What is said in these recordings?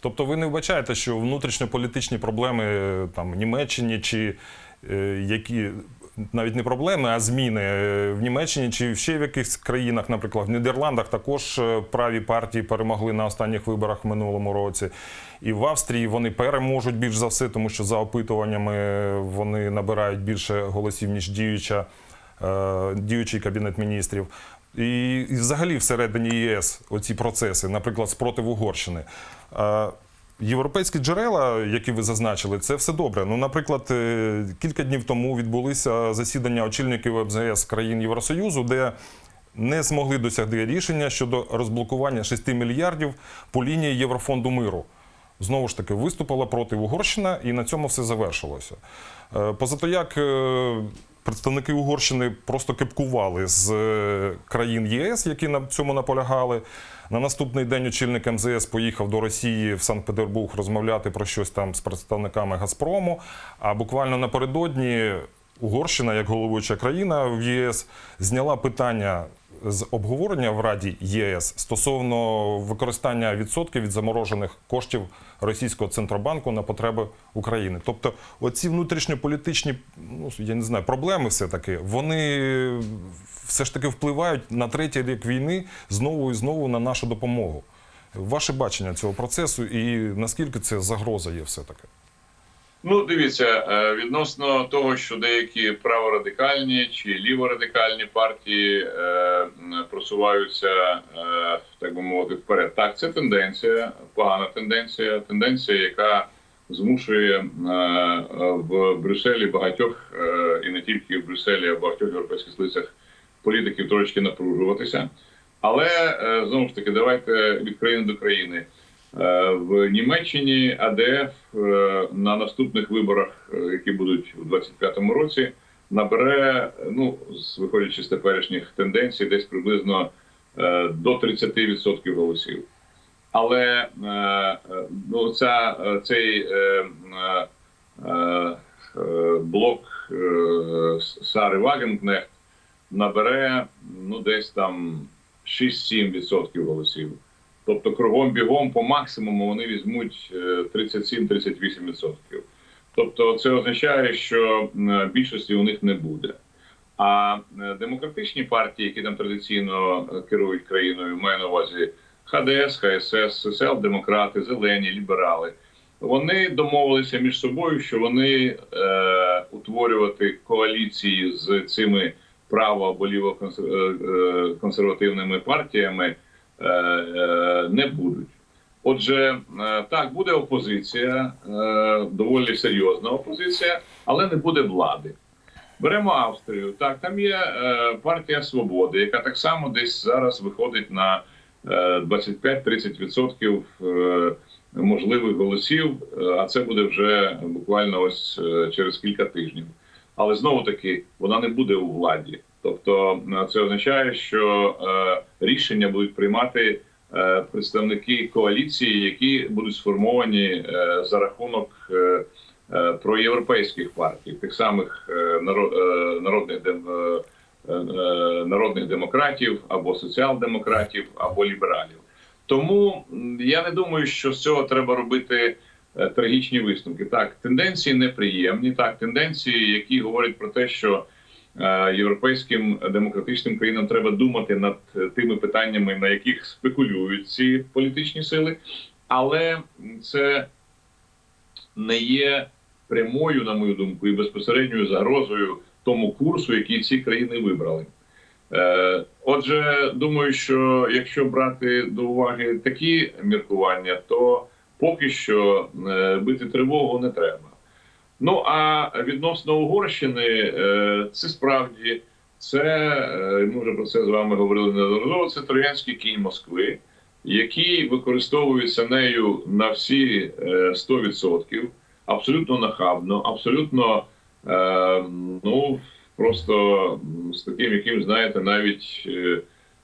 Тобто ви не вбачаєте, що внутрішньополітичні проблеми е, там Німеччині чи е, які навіть не проблеми, а зміни е, в Німеччині чи ще в якихось країнах, наприклад, в Нідерландах також е, праві партії перемогли на останніх виборах в минулому році. І в Австрії вони переможуть більш за все, тому що за опитуваннями вони набирають більше голосів, ніж діюча, діючий кабінет міністрів. І, і взагалі всередині ЄС оці процеси, наприклад, спротив Угорщини. Європейські джерела, які ви зазначили, це все добре. Ну, наприклад, е, кілька днів тому відбулися засідання очільників МЗС країн Євросоюзу, де не змогли досягти рішення щодо розблокування 6 мільярдів по лінії Єврофонду миру. Знову ж таки, виступила проти Угорщина, і на цьому все завершилося. Е, Позато як е, представники Угорщини просто кипкували з е, країн ЄС, які на цьому наполягали. На наступний день очільник МЗС поїхав до Росії в Санкт-Петербург розмовляти про щось там з представниками Газпрому. А буквально напередодні Угорщина, як головуюча країна в ЄС, зняла питання з обговорення в Раді ЄС стосовно використання відсотків від заморожених коштів російського центробанку на потреби України. Тобто, оці внутрішньополітичні, ну я не знаю, проблеми все таки, вони все ж таки впливають на третій рік війни знову і знову на нашу допомогу. Ваше бачення цього процесу і наскільки це загроза є все таки? Ну, дивіться, е, відносно того, що деякі праворадикальні чи ліворадикальні партії е, просуваються, е, так би мовити, вперед. Так, це тенденція, погана тенденція, тенденція, яка змушує е, в Брюсселі багатьох е, і не тільки в Брюсселі, а в багатьох європейських столицях політиків трошки напружуватися. Але е, знову ж таки, давайте від країни до країни. Е, В Німеччині АДФ е, на наступних виборах, е, які будуть у 25-му році, набере, ну виходячи з теперішніх тенденцій, десь приблизно до 30% голосів. Але ну, ця, цей е, е, блок Сари Вагенкнехт набере ну, десь там 6-7% голосів. Тобто кругом бігом по максимуму вони візьмуть е, 37-38%. Тобто це означає, що більшості у них не буде. А е, демократичні партії, які там традиційно е, керують країною, маю на увазі ХДС, ХСС, соціал-демократи, зелені, ліберали, вони домовилися між собою, що вони е, утворювати коаліції з цими право або лівоконсервативними партіями е, е, не будуть. Отже, е, так буде опозиція, е, доволі серйозна опозиція, але не буде влади. Беремо Австрію. Так, там є е, партія Свободи, яка так само десь зараз виходить на е, 25-30% е, можливих голосів, е, а це буде вже буквально ось е, через кілька тижнів. Але знову таки вона не буде у владі. Тобто е, це означає, що е, рішення будуть приймати е, представники коаліції, які будуть сформовані за рахунок проєвропейських партій, тих самих наро- народних народних демократів або соціал-демократів, або лібералів. Тому я не думаю, що з цього треба робити трагічні висновки. Так, тенденції неприємні, так, тенденції, які говорять про те, що європейським демократичним країнам треба думати над е, тими питаннями, на яких спекулюють ці політичні сили, але це не є прямою, на мою думку, і безпосередньою загрозою тому курсу, який ці країни вибрали. Е, Отже, думаю, що якщо брати до уваги такі міркування, то поки що е, бити тривогу не треба. Ну а відносно Угорщини, е, це справді це е, ми вже про це з вами говорили неодноразово. Це троянський кінь Москви, який використовується нею на всі е, 100%, абсолютно нахабно, абсолютно е, ну просто з таким, яким знаєте, навіть е,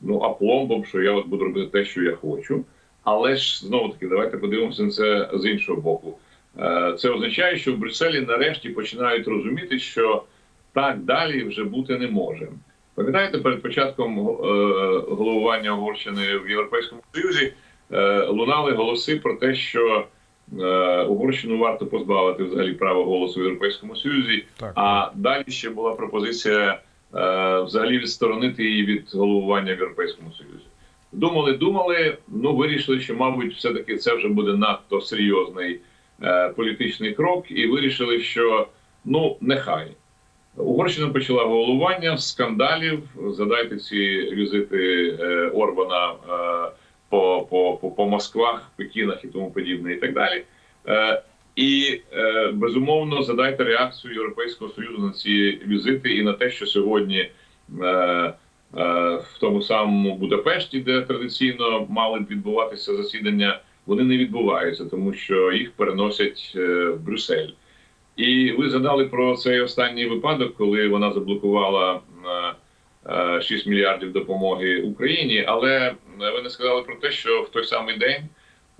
ну апломбом, що я от буду робити те, що я хочу. Але ж знову таки, давайте подивимося на це з іншого боку. Е, Це означає, що в Брюсселі нарешті починають розуміти, що так далі вже бути не може. Пам'ятаєте, перед початком е, головування Угорщини в Європейському Союзі е, лунали голоси про те, що Угорщину варто позбавити взагалі права голосу в Європейському Союзі. Так. А далі ще була пропозиція взагалі відсторонити її від головування в Європейському Союзі. Думали, думали, ну вирішили, що, мабуть, все-таки це вже буде надто серйозний політичний крок, і вирішили, що ну нехай. Угорщина почала головування скандалів. Задайте ці візити е, Орбана е, по, по, по, по Москвах, Пекінах і тому подібне, і так далі. Е, і е, безумовно задайте реакцію Європейського союзу на ці візити і на те, що сьогодні е, е, в тому самому Будапешті, де традиційно мали відбуватися засідання, вони не відбуваються, тому що їх переносять е, в Брюссель. І ви згадали про цей останній випадок, коли вона заблокувала е, е, 6 мільярдів допомоги Україні. Але е, ви не сказали про те, що в той самий день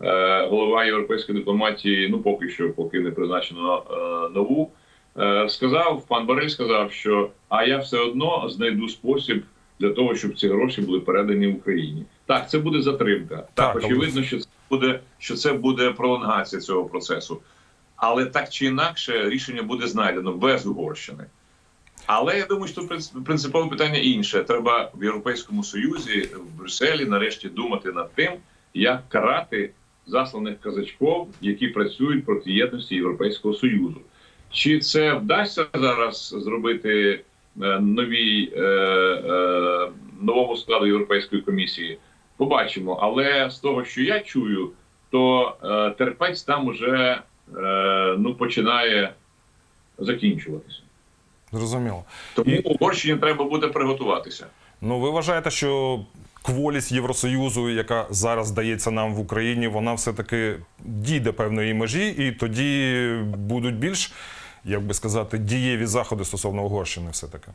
е, голова європейської дипломатії, ну поки що, поки не призначено е, нову, е, сказав пан Борель сказав, що а я все одно знайду спосіб для того, щоб ці гроші були передані Україні. Так, це буде затримка. Так, Так, очевидно, що це буде що це буде пролонгація цього процесу. Але так чи інакше рішення буде знайдено без Угорщини. Але я думаю, що принципове питання інше. Треба в Європейському Союзі в Брюсселі нарешті думати над тим, як карати засланих казачков, які працюють проти єдності Європейського Союзу. Чи це вдасться зараз зробити е, новій, е, е, новому складу Європейської комісії? Побачимо. Але з того, що я чую, то е, терпець там уже е, ну, починає закінчуватися. Зрозуміло. Тому І- Угорщині треба буде приготуватися. Ну, ви вважаєте, що кволість Євросоюзу, яка зараз дається нам в Україні, вона все-таки дійде певної межі, і тоді будуть більш, як би сказати, дієві заходи стосовно Угорщини, все-таки.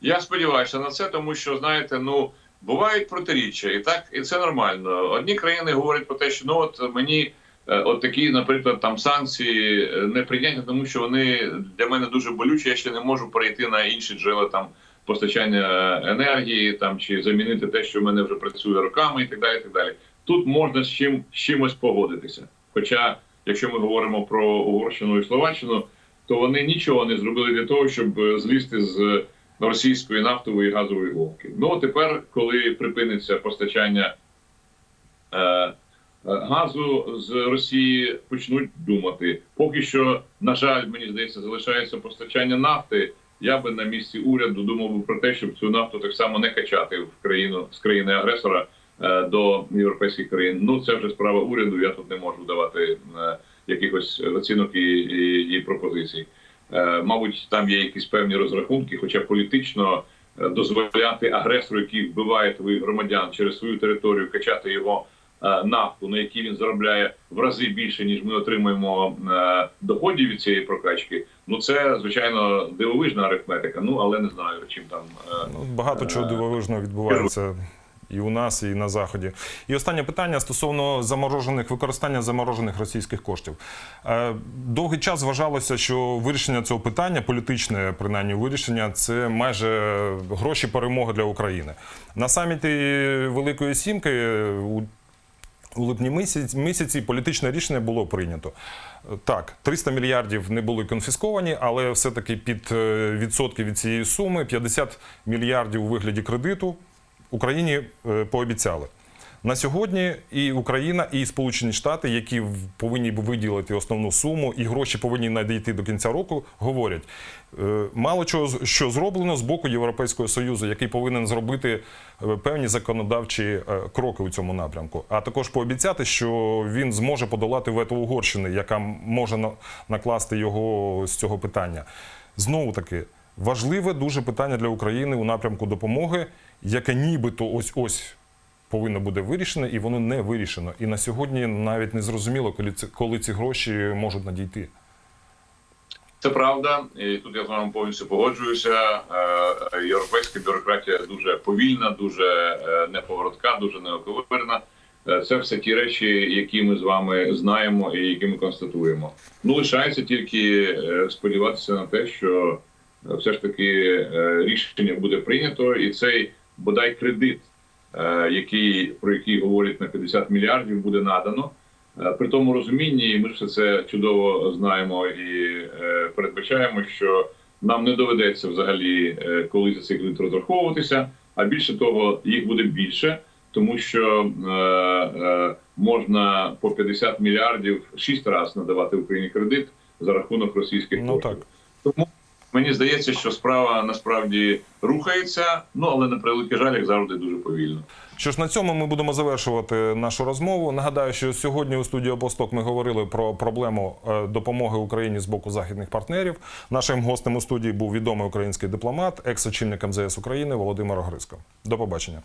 Я сподіваюся на це, тому що знаєте, ну бувають протиріччя, і так і це нормально. Одні країни говорять про те, що ну от мені е, от такі, наприклад, там санкції е, не прийняті, тому що вони для мене дуже болючі. Я ще не можу перейти на інші джерела там постачання енергії, там чи замінити те, що в мене вже працює роками, і так далі. І так далі. Тут можна з чим з чимось погодитися. Хоча, якщо ми говоримо про Угорщину і Словаччину, то вони нічого не зробили для того, щоб е, злізти з російської нафтової і газової голки. Ну тепер, коли припиниться постачання е, е, газу з Росії, почнуть думати. Поки що, на жаль, мені здається, залишається постачання нафти. Я би на місці уряду думав про те, щоб цю нафту так само не качати в країну з країни агресора е, до європейських країн. Ну це вже справа уряду. Я тут не можу давати е, якихось оцінок і, і, і пропозицій. Е, Мабуть, там є якісь певні розрахунки, хоча політично е, дозволяти агресору, який вбиває твоїх громадян через свою територію, качати його е, нафту, на якій він заробляє в рази більше, ніж ми отримуємо доходів від цієї прокачки. Ну це звичайно дивовижна арифметика. Ну але не знаю, чим там багато чого дивовижного відбувається і у нас, і на заході. І останнє питання стосовно заморожених використання заморожених російських коштів. Е, Довгий час вважалося, що вирішення цього питання, політичне принаймні вирішення, це майже гроші перемоги для України. На саміті Великої Сімки у у липні місяці, місяці політичне рішення було прийнято. Е, Так, 300 мільярдів не були конфісковані, але все-таки під е, відсотки від цієї суми 50 мільярдів у вигляді кредиту Україні е, пообіцяли. На сьогодні і Україна, і Сполучені Штати, які повинні виділити основну суму, і гроші повинні надійти до кінця року, говорять, е, мало чого що зроблено з боку Європейського Союзу, який повинен зробити е, певні законодавчі кроки у цьому напрямку, а також пообіцяти, що він зможе подолати вето Угорщини, яка може накласти його з цього питання. Знову таки. Важливе дуже питання для України у напрямку допомоги, яке нібито ось ось повинно буде вирішено, і воно не вирішено. І на сьогодні навіть не зрозуміло, коли ці, коли ці гроші можуть надійти. Це правда, і тут я з вами повністю погоджуюся. Е, Європейська бюрократія дуже повільна, дуже е, неповоротка, дуже неоковирна. Е, Це все ті речі, які ми з вами знаємо і які ми констатуємо. Ну лишається тільки сподіватися на те, що все ж таки е, рішення буде прийнято, і цей бодай кредит е, який, про який говорять на 50 мільярдів, буде надано. Е, При тому розумінні, і ми все це чудово знаємо і передбачаємо, що нам не доведеться взагалі е, коли за цей кредит розраховуватися, а більше того, їх буде більше, тому що можна по 50 мільярдів шість разів надавати Україні кредит за рахунок російських Ну коштів. Тому мені здається, що справа насправді рухається, ну але на превеликий жаль, як завжди, дуже повільно. Що ж на цьому ми будемо завершувати нашу розмову. Нагадаю, що сьогодні у студії Обосток ми говорили про проблему е, допомоги Україні з боку західних партнерів. Нашим гостем у студії був відомий український дипломат, екс-очільник МЗС України Володимир Огриско. До побачення.